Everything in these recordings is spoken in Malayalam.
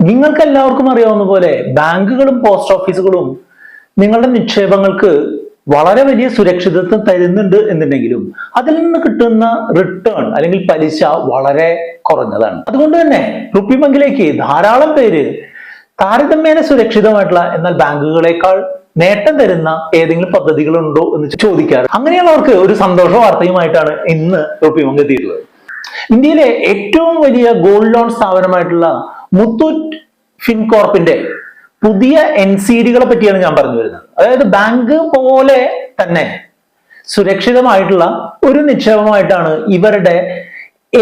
നിങ്ങൾക്ക് എല്ലാവർക്കും അറിയാവുന്ന പോലെ ബാങ്കുകളും പോസ്റ്റ് ഓഫീസുകളും നിങ്ങളുടെ നിക്ഷേപങ്ങൾക്ക് വളരെ വലിയ സുരക്ഷിതത്വം തരുന്നുണ്ട് എന്നുണ്ടെങ്കിലും അതിൽ നിന്ന് കിട്ടുന്ന റിട്ടേൺ അല്ലെങ്കിൽ പലിശ വളരെ കുറഞ്ഞതാണ്. അതുകൊണ്ട് തന്നെ റുപ്പി ബാങ്കിലേക്ക് ധാരാളം പേര് താരതമ്യേന സുരക്ഷിതമായിട്ടുള്ള എന്നാൽ ബാങ്കുകളെക്കാൾ നേട്ടം തരുന്ന ഏതെങ്കിലും പദ്ധതികളുണ്ടോ എന്ന് ചോദിക്കാറ്. അങ്ങനെയുള്ളവർക്ക് ഒരു സന്തോഷ വാർത്തയുമായിട്ടാണ് ഇന്ന് റുപ്പി ബാങ്ക് എത്തിയിട്ടുള്ളത്. ഇന്ത്യയിലെ ഏറ്റവും വലിയ ഗോൾഡ് ലോൺ സ്ഥാപനമായിട്ടുള്ള മുത്തൂറ്റ് ഫിൻകോർപ്പിന്റെ പുതിയ എൻ സി ഡികളെ പറ്റിയാണ് ഞാൻ പറഞ്ഞു വരുന്നത്. അതായത് ബാങ്ക് പോലെ തന്നെ സുരക്ഷിതമായിട്ടുള്ള ഒരു നിക്ഷേപമായിട്ടാണ് ഇവരുടെ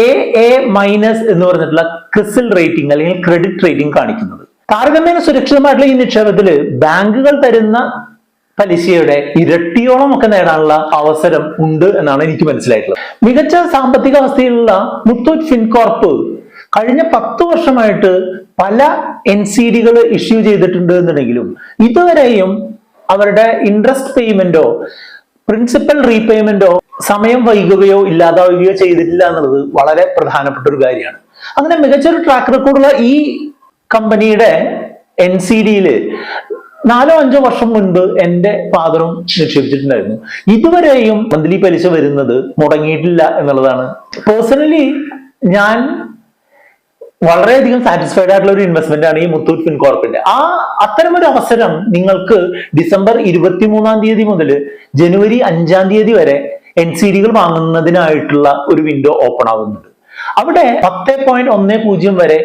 എ എ മൈനസ് എന്ന് പറഞ്ഞിട്ടുള്ള ക്രിസിൽ റേറ്റിംഗ് അല്ലെങ്കിൽ ക്രെഡിറ്റ് റേറ്റിംഗ് കാണിക്കുന്നത്. താരതമ്യേന സുരക്ഷിതമായിട്ടുള്ള ഈ നിക്ഷേപത്തിൽ ബാങ്കുകൾ തരുന്ന പലിശയുടെ ഇരട്ടിയോളം ഒക്കെ നേടാനുള്ള അവസരം ഉണ്ട് എന്നാണ് എനിക്ക് മനസ്സിലായിട്ടുള്ളത്. മികച്ച സാമ്പത്തിക അവസ്ഥയിലുള്ള മുത്തൂറ്റ് ഫിൻകോർപ്പ് കഴിഞ്ഞ പത്ത് വർഷമായിട്ട് പല എൻ സി ഡികൾ ഇഷ്യൂ ചെയ്തിട്ടുണ്ട് എന്നുണ്ടെങ്കിലും ഇതുവരെയും അവരുടെ ഇൻട്രസ്റ്റ് പേയ്മെന്റോ പ്രിൻസിപ്പൽ റീപേയ്മെന്റോ സമയം വൈകുകയോ ഇല്ലാതാവുകയോ ചെയ്തിട്ടില്ല എന്നുള്ളത് വളരെ പ്രധാനപ്പെട്ട ഒരു കാര്യമാണ്. അങ്ങനെ മികച്ചൊരു ട്രാക്ക് റെക്കോർഡുള്ള ഈ കമ്പനിയുടെ എൻ സി ഡിയിൽ നാലോ അഞ്ചോ വർഷം മുൻപ് എന്റെ ഫാദറും നിക്ഷേപിച്ചിട്ടുണ്ടായിരുന്നു. ഇതുവരെയും മന്ത്ലി പലിശ വരുന്നത് മുടങ്ങിയിട്ടില്ല എന്നുള്ളതാണ്. പേഴ്സണലി ഞാൻ വളരെയധികം സാറ്റിസ്ഫൈഡ് ആയിട്ടുള്ള ഒരു ഇൻവെസ്റ്റ്മെന്റ് ആണ് ഈ മുത്തൂറ്റ് ഫിൻകോർപ്പിന്റെ. ആ അത്തരം ഒരു അവസരം നിങ്ങൾക്ക് ഡിസംബർ ഇരുപത്തിമൂന്നാം തീയതി മുതൽ ജനുവരി അഞ്ചാം തീയതി വരെ എൻ സി ഡികൾ വാങ്ങുന്നതിനായിട്ടുള്ള ഒരു വിൻഡോ ഓപ്പൺ ആവുന്നുണ്ട്. അവിടെ പത്ത് പോയിന്റ് ഒന്ന് പൂജ്യം വരെ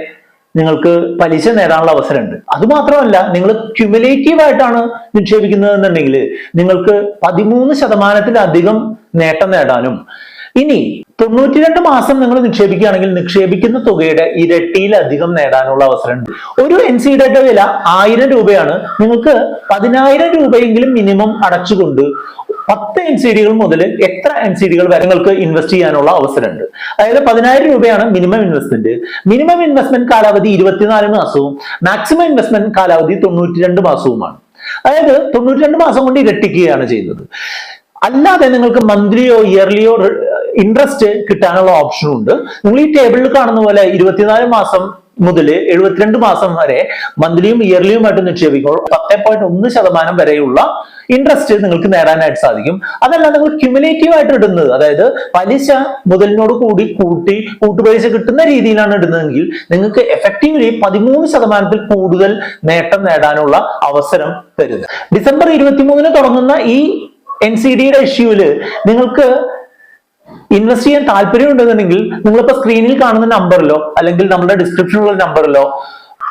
നിങ്ങൾക്ക് പലിശ നേടാനുള്ള അവസരമുണ്ട്. അത് മാത്രമല്ല നിങ്ങൾ ക്യുമുലേറ്റീവ് ആയിട്ടാണ് നിക്ഷേപിക്കുന്നത് എന്നുണ്ടെങ്കിൽ നിങ്ങൾക്ക് പതിമൂന്ന് ശതമാനത്തിലധികം നേട്ടം നേടാനും ഇനി തൊണ്ണൂറ്റി രണ്ട് മാസം നിങ്ങൾ നിക്ഷേപിക്കുകയാണെങ്കിൽ നിക്ഷേപിക്കുന്ന തുകയുടെ ഇരട്ടിയിലധികം നേടാനുള്ള അവസരമുണ്ട്. ഒരു എൻ സി ഡിയുടെ വില ആയിരം രൂപയാണ്. നിങ്ങൾക്ക് പതിനായിരം രൂപയെങ്കിലും മിനിമം അടച്ചുകൊണ്ട് പത്ത് എൻ സി ഡികൾ മുതൽ എത്ര എൻ സി ഡികൾ വരെ നിങ്ങൾക്ക് ഇൻവെസ്റ്റ് ചെയ്യാനുള്ള അവസരമുണ്ട്. അതായത് പതിനായിരം രൂപയാണ് മിനിമം ഇൻവെസ്റ്റ്മെന്റ്. മിനിമം ഇൻവെസ്റ്റ്മെന്റ് കാലാവധി ഇരുപത്തിനാല് മാസവും മാക്സിമം ഇൻവെസ്റ്റ്മെന്റ് കാലാവധി തൊണ്ണൂറ്റി രണ്ട് മാസവുമാണ്. അതായത് തൊണ്ണൂറ്റി രണ്ട് മാസം കൊണ്ട് ഇരട്ടിക്കുകയാണ് ചെയ്യുന്നത്. അല്ലാതെ നിങ്ങൾക്ക് മന്ത്ലിയോ ഇയർലിയോ ഇൻട്രസ്റ്റ് കിട്ടാനുള്ള ഓപ്ഷനും ഉണ്ട്. നിങ്ങൾ ഈ ടേബിളിൽ കാണുന്ന പോലെ ഇരുപത്തിനാല് മാസം മുതൽ എഴുപത്തിരണ്ട് മാസം വരെ മന്ത്ലിയും ഇയർലിയുമായിട്ട് നിക്ഷേപിക്കുമ്പോൾ പത്ത് പോയിന്റ് ഒന്ന് ശതമാനം വരെയുള്ള ഇൻട്രസ്റ്റ് നിങ്ങൾക്ക് നേടാനായിട്ട് സാധിക്കും. അതല്ല നിങ്ങൾ ക്യുമുലേറ്റീവ് ആയിട്ട് ഇടുന്നത് അതായത് പലിശ മുതലിനോട് കൂടി കൂട്ടി കൂട്ടുപലിശ കിട്ടുന്ന രീതിയിലാണ് ഇടുന്നതെങ്കിൽ നിങ്ങൾക്ക് എഫക്റ്റീവ്ലി പതിമൂന്ന് ശതമാനത്തിൽ കൂടുതൽ നേട്ടം നേടാനുള്ള അവസരം തരുന്നത് ഡിസംബർ ഇരുപത്തിമൂന്നിന് തുടങ്ങുന്ന ഈ എൻ സി ഡിയുടെ ഇഷ്യൂവിൽ നിങ്ങൾക്ക് ഇൻവെസ്റ്റ് ചെയ്യാൻ താല്പര്യം ഉണ്ടെന്നുണ്ടെങ്കിൽ നിങ്ങളിപ്പോ സ്ക്രീനിൽ കാണുന്ന നമ്പറിലോ അല്ലെങ്കിൽ നമ്മുടെ ഡിസ്ക്രിപ്ഷനിലുള്ള നമ്പറിലോ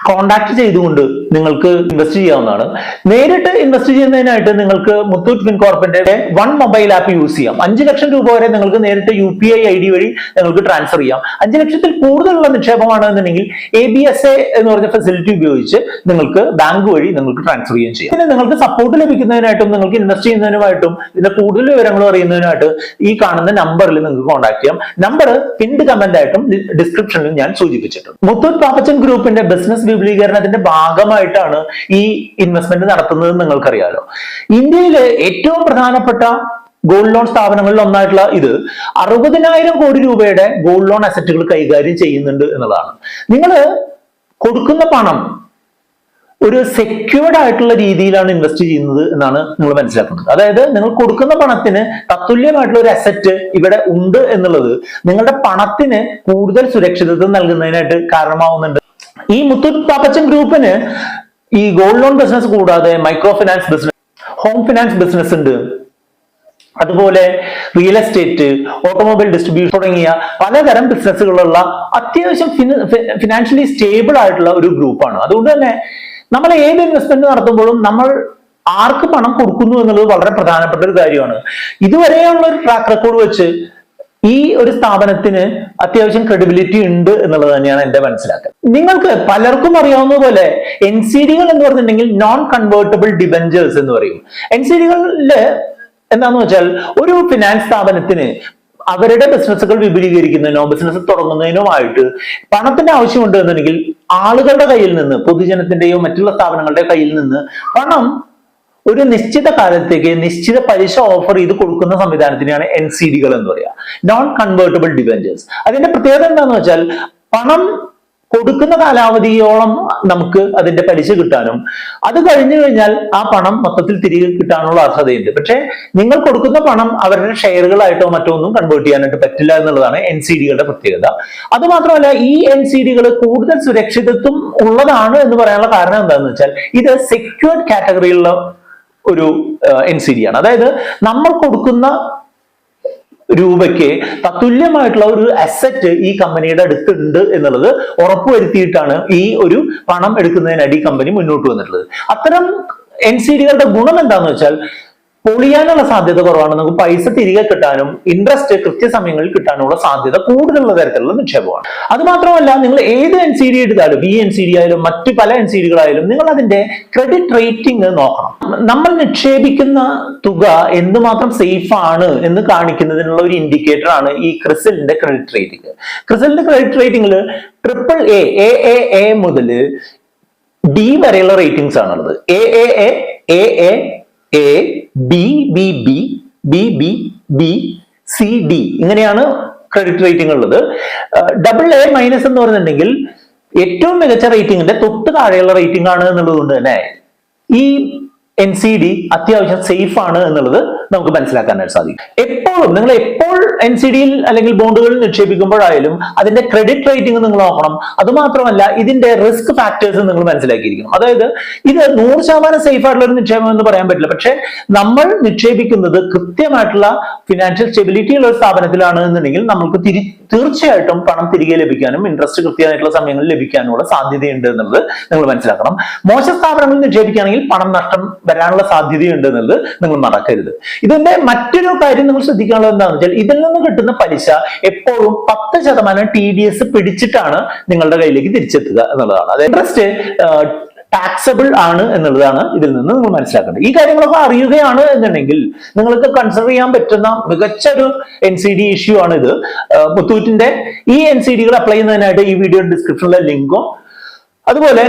കോണ്ടാക്ട് ചെയ്തുകൊണ്ട് നിങ്ങൾക്ക് ഇൻവെസ്റ്റ് ചെയ്യാവുന്നതാണ്. നേരിട്ട് ഇൻവെസ്റ്റ് ചെയ്യുന്നതിനായിട്ട് നിങ്ങൾക്ക് മുത്തൂറ്റ് ഫിൻകോർപ്പിന്റെ വൺ മൊബൈൽ ആപ്പ് യൂസ് ചെയ്യാം. അഞ്ച് ലക്ഷം രൂപ വരെ നിങ്ങൾക്ക് നേരിട്ട് U P I I D വഴി നിങ്ങൾക്ക് ട്രാൻസ്ഫർ ചെയ്യാം. അഞ്ച് ലക്ഷത്തിൽ കൂടുതലുള്ള നിക്ഷേപമാണ് എന്നുണ്ടെങ്കിൽ എ ബി എസ് എ എന്ന് പറഞ്ഞ ഫെസിലിറ്റി ഉപയോഗിച്ച് നിങ്ങൾക്ക് ബാങ്ക് വഴി നിങ്ങൾക്ക് ട്രാൻസ്ഫർ ചെയ്യാൻ ചെയ്യാം. പിന്നെ നിങ്ങൾക്ക് സപ്പോർട്ട് ലഭിക്കുന്നതിനായിട്ടും നിങ്ങൾക്ക് ഇൻവെസ്റ്റ് ചെയ്യുന്നതിനുമായിട്ടും ഇതിന്റെ കൂടുതൽ വിവരങ്ങൾ അറിയുന്നതിനായിട്ട് ഈ കാണുന്ന നമ്പറിൽ നിങ്ങൾക്ക് കോൺടാക്ട് ചെയ്യാം. നമ്പർ പിൻഡ് കമന്റ് ആയിട്ടും ഡിസ്ക്രിപ്ഷനിൽ ഞാൻ സൂചിപ്പിച്ചിട്ടുണ്ട്. മുത്തൂർ പാപ്പച്ചൻ ഗ്രൂപ്പിന്റെ ബിസിനസ് വിപുലീകരണത്തിന്റെ ഭാഗമായിട്ടാണ് ഈ ഇൻവെസ്റ്റ്മെന്റ് നടത്തുന്നത് നിങ്ങൾക്കറിയാലോ. ഇന്ത്യയിലെ ഏറ്റവും പ്രധാനപ്പെട്ട ഗോൾഡ് ലോൺ സ്ഥാപനങ്ങളിൽ ഒന്നായിട്ടുള്ള ഇത് അറുപതിനായിരം കോടി രൂപയുടെ ഗോൾഡ് ലോൺ അസറ്റുകൾ കൈകാര്യം ചെയ്യുന്നുണ്ട് എന്നുള്ളതാണ്. നിങ്ങൾ കൊടുക്കുന്ന പണം ഒരു സെക്യൂർഡ് ആയിട്ടുള്ള രീതിയിലാണ് ഇൻവെസ്റ്റ് ചെയ്യുന്നത് എന്നാണ് നിങ്ങൾ മനസ്സിലാക്കുന്നത്. അതായത് നിങ്ങൾ കൊടുക്കുന്ന പണത്തിന് തത്തുല്യമായിട്ടുള്ള ഒരു അസറ്റ് ഇവിടെ ഉണ്ട് എന്നുള്ളത് നിങ്ങളുടെ പണത്തിന് കൂടുതൽ സുരക്ഷിതത്വം നൽകുന്നതിനായിട്ട് കാരണമാവുന്നുണ്ട് ഈ മുത്തൂറ്റ് പാപ്പച്ചൻ ഗ്രൂപ്പിന് ഈ ഗോൾഡ് ലോൺ ബിസിനസ് കൂടാതെ micro finance business home finance business ഉണ്ട്. അതുപോലെ റിയൽ എസ്റ്റേറ്റ് ഓട്ടോമൊബൈൽ ഡിസ്ട്രിബ്യൂഷൻ തുടങ്ങിയ പലതരം ബിസിനസ്സുകളുള്ള അത്യാവശ്യം ഫിനാൻഷ്യലി സ്റ്റേബിൾ ആയിട്ടുള്ള ഒരു ഗ്രൂപ്പാണ്. അതുകൊണ്ട് തന്നെ നമ്മൾ ഏത് ഇൻവെസ്റ്റ്മെന്റ് നടത്തുമ്പോഴും നമ്മൾ ആർക്ക് പണം കൊടുക്കുന്നു എന്നുള്ളത് വളരെ പ്രധാനപ്പെട്ട ഒരു കാര്യമാണ്. ഇതുവരെയുള്ള ഒരു ട്രാക്ക് റെക്കോർഡ് വെച്ച് ഈ ഒരു സ്ഥാപനത്തിന് അത്യാവശ്യം ക്രെഡിബിലിറ്റി ഉണ്ട് എന്നുള്ളത് തന്നെയാണ് എന്റെ മനസ്സിലാക്കൽ. നിങ്ങൾക്ക് പലർക്കും അറിയാവുന്ന പോലെ എൻ സി ഡികൾ എന്ന് പറഞ്ഞിട്ടുണ്ടെങ്കിൽ നോൺ കൺവേർട്ടബിൾ ഡിബഞ്ചേഴ്സ് എന്ന് പറയും. എൻ സി ഡികളിൽ എന്താന്ന് വെച്ചാൽ ഒരു ഫിനാൻസ് സ്ഥാപനത്തിന് അവരുടെ ബിസിനസ്സുകൾ വിപുലീകരിക്കുന്നതിനോ ബിസിനസ് തുടങ്ങുന്നതിനോ ആയിട്ട് പണത്തിന്റെ ആവശ്യമുണ്ട് എന്നുണ്ടെങ്കിൽ ആളുകളുടെ കയ്യിൽ നിന്ന് പൊതുജനത്തിന്റെയോ മറ്റുള്ള സ്ഥാപനങ്ങളുടെ കയ്യിൽ നിന്ന് പണം ഒരു നിശ്ചിത കാലത്തേക്ക് നിശ്ചിത പലിശ ഓഫർ ചെയ്ത് കൊടുക്കുന്ന സംവിധാനത്തിനെയാണ് എൻ സി ഡികൾ എന്ന് പറയുക നോൺ കൺവേർട്ടബിൾ ഡിവെഞ്ചേഴ്സ് അതിന്റെ പ്രത്യേകത എന്താണെന്ന് വെച്ചാൽ പണം കൊടുക്കുന്ന കാലാവധിയോളം നമുക്ക് അതിന്റെ പലിശ കിട്ടാനും അത് കഴിഞ്ഞു കഴിഞ്ഞാൽ ആ പണം മൊത്തത്തിൽ തിരികെ കിട്ടാനുള്ള അർഹതയുണ്ട്. പക്ഷേ നിങ്ങൾ കൊടുക്കുന്ന പണം അവരുടെ ഷെയറുകളായിട്ടോ മറ്റോ ഒന്നും കൺവേർട്ട് ചെയ്യാനായിട്ട് പറ്റില്ല എന്നുള്ളതാണ് എൻ സി ഡികളുടെ പ്രത്യേകത. അതുമാത്രമല്ല ഈ എൻ സി ഡികൾ കൂടുതൽ സുരക്ഷിതത്വം ഉള്ളതാണ് എന്ന് പറയാനുള്ള കാരണം എന്താണെന്ന് വെച്ചാൽ ഇത് സെക്യൂർഡ് കാറ്റഗറിയിലുള്ള ഒരു എൻ സി ഡി ആണ്. അതായത് നമ്മൾ കൊടുക്കുന്ന രൂപയ്ക്ക് തത്തുല്യമായിട്ടുള്ള ഒരു അസറ്റ് ഈ കമ്പനിയുടെ അടുത്തുണ്ട് എന്നുള്ളത് ഉറപ്പുവരുത്തിയിട്ടാണ് ഈ ഒരു പണം എടുക്കുന്നതിനായിട്ട് ഈ കമ്പനി മുന്നോട്ട് വന്നിട്ടുള്ളത്. അത്തരം എൻ സി ഡികളുടെ ഗുണം എന്താന്ന് വെച്ചാൽ പൊളിയാനുള്ള സാധ്യത കുറവാണ്. നമുക്ക് പൈസ തിരികെ കിട്ടാനും ഇൻട്രസ്റ്റ് കൃത്യസമയങ്ങളിൽ കിട്ടാനുള്ള സാധ്യത കൂടുതലുള്ള തരത്തിലുള്ള നിക്ഷേപമാണ്. അത് മാത്രമല്ല നിങ്ങൾ ഏത് എൻ സി ഡി എടുത്താലും ഈ എൻ സി ഡി ആയാലും മറ്റു പല എൻ സി ഡികളായാലും നിങ്ങൾ അതിന്റെ ക്രെഡിറ്റ് റേറ്റിംഗ് നോക്കണം. നമ്മൾ നിക്ഷേപിക്കുന്ന തുക എന്തുമാത്രം സേഫ് ആണ് എന്ന് കാണിക്കുന്നതിനുള്ള ഒരു ഇൻഡിക്കേറ്റർ ആണ് ഈ ക്രിസലിന്റെ ക്രെഡിറ്റ് റേറ്റിംഗ് ക്രിസലിന്റെ ക്രെഡിറ്റ് റേറ്റിംഗിൽ ട്രിപ്പിൾ എ എ എ മുതൽ ഡി വരെയുള്ള റേറ്റിംഗ്സ് ആണുള്ളത്. A A A A A B B B B B B C D ഇങ്ങനെയാണ് ക്രെഡിറ്റ് റേറ്റിംഗ് ഉള്ളത്. ഡബിൾ എ മൈനസ് എന്ന് പറഞ്ഞിട്ടുണ്ടെങ്കിൽ ഏറ്റവും മികച്ച റേറ്റിംഗിന്റെ തൊട്ട് താഴെയുള്ള റേറ്റിംഗ് ആണ് എന്നുള്ളത് കൊണ്ട് തന്നെ ഈ എൻ സി ഡി അത്യാവശ്യം സേഫ് ആണ് എന്നുള്ളത് നമുക്ക് മനസ്സിലാക്കാനായിട്ട് സാധിക്കും. എപ്പോഴും നിങ്ങൾ എപ്പോൾ എൻ സി ഡിയിൽ അല്ലെങ്കിൽ ബോണ്ടുകളിൽ നിക്ഷേപിക്കുമ്പോഴായാലും അതിന്റെ ക്രെഡിറ്റ് റേറ്റിംഗ് നിങ്ങൾ നോക്കണം. അതുമാത്രമല്ല ഇതിന്റെ റിസ്ക് ഫാക്ടേഴ്സ് നിങ്ങൾ മനസ്സിലാക്കിയിരിക്കണം. അതായത് ഇത് നൂറ് ശതമാനം സേഫ് ആയിട്ടുള്ള ഒരു നിക്ഷേപം എന്ന് പറയാൻ പറ്റില്ല. പക്ഷെ നമ്മൾ നിക്ഷേപിക്കുന്നത് കൃത്യമായിട്ടുള്ള ഫിനാൻഷ്യൽ സ്റ്റെബിലിറ്റി ഉള്ള ഒരു സ്ഥാപനത്തിലാണ് എന്നുണ്ടെങ്കിൽ നമുക്ക് തിരി തീർച്ചയായിട്ടും പണം തിരികെ ലഭിക്കാനും ഇൻട്രസ്റ്റ് കൃത്യമായിട്ടുള്ള സമയങ്ങളിൽ ലഭിക്കാനുള്ള സാധ്യതയുണ്ട് എന്നുള്ളത് നിങ്ങൾ മനസ്സിലാക്കണം. മോശ സ്ഥാപനങ്ങളിൽ നിക്ഷേപിക്കുകയാണെങ്കിൽ പണം നഷ്ടം വരാനുള്ള സാധ്യതയുണ്ട് എന്നുള്ളത് നിങ്ങൾ മറക്കരുത്. ഇതിന്റെ മറ്റൊരു കാര്യം നിങ്ങൾ ശ്രദ്ധിക്കാനുള്ളത് എന്താണെന്ന് വെച്ചാൽ ഇതിൽ നിന്ന് കിട്ടുന്ന പലിശ എപ്പോഴും പത്ത് ശതമാനം ടി ഡി എസ് പിടിച്ചിട്ടാണ് നിങ്ങളുടെ കയ്യിലേക്ക് തിരിച്ചെത്തുക എന്നുള്ളതാണ്. അത് ഇൻട്രസ്റ്റ് ടാക്സബിൾ ആണ് എന്നുള്ളതാണ് ഇതിൽ നിന്ന് നിങ്ങൾ മനസ്സിലാക്കേണ്ടത്. ഈ കാര്യങ്ങളൊക്കെ അറിയുകയാണ് എന്നുണ്ടെങ്കിൽ നിങ്ങൾക്ക് കൺസിഡർ ചെയ്യാൻ പറ്റുന്ന മികച്ച ഒരു എൻ സി ഡി ഇഷ്യൂ ആണ് ഇത്. മുത്തൂറ്റിന്റെ ഈ എൻ സി ഡികൾ അപ്ലൈ ചെയ്യുന്നതിനായിട്ട് ഈ വീഡിയോ ഡിസ്ക്രിപ്ഷനിലെ ലിങ്കും അതുപോലെ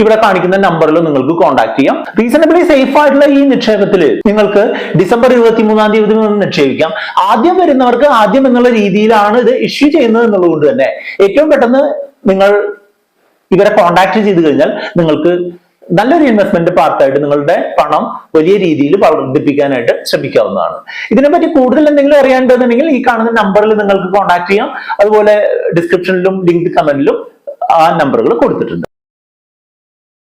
ഇവിടെ കാണിക്കുന്ന നമ്പറിൽ നിങ്ങൾക്ക് കോൺടാക്ട് ചെയ്യാം. റീസണബിളി സേഫ് ആയിട്ടുള്ള ഈ നിക്ഷേപത്തിൽ നിങ്ങൾക്ക് ഡിസംബർ ഇരുപത്തി മൂന്നാം തീയതി നിക്ഷേപിക്കാം. ആദ്യം വരുന്നവർക്ക് ആദ്യം എന്നുള്ള രീതിയിലാണ് ഇത് ഇഷ്യൂ ചെയ്യുന്നത് എന്നുള്ളത് തന്നെ ഏറ്റവും പെട്ടെന്ന് നിങ്ങൾ ഇവരെ കോൺടാക്ട് ചെയ്ത് കഴിഞ്ഞാൽ നിങ്ങൾക്ക് നല്ലൊരു ഇൻവെസ്റ്റ്മെന്റ് പാർട്ടായിട്ട് നിങ്ങളുടെ പണം വലിയ രീതിയിൽ വർദ്ധിപ്പിക്കാനായിട്ട് ശ്രമിക്കാവുന്നതാണ്. ഇതിനെപ്പറ്റി കൂടുതൽ എന്തെങ്കിലും അറിയാനുണ്ടെന്നുണ്ടെങ്കിൽ ഈ കാണുന്ന നമ്പറിൽ നിങ്ങൾക്ക് കോൺടാക്ട് ചെയ്യാം. അതുപോലെ ഡിസ്ക്രിപ്ഷനിലും ലിങ്ക് കമന്റിലും ആ നമ്പറുകൾ കൊടുത്തിട്ടുണ്ട്.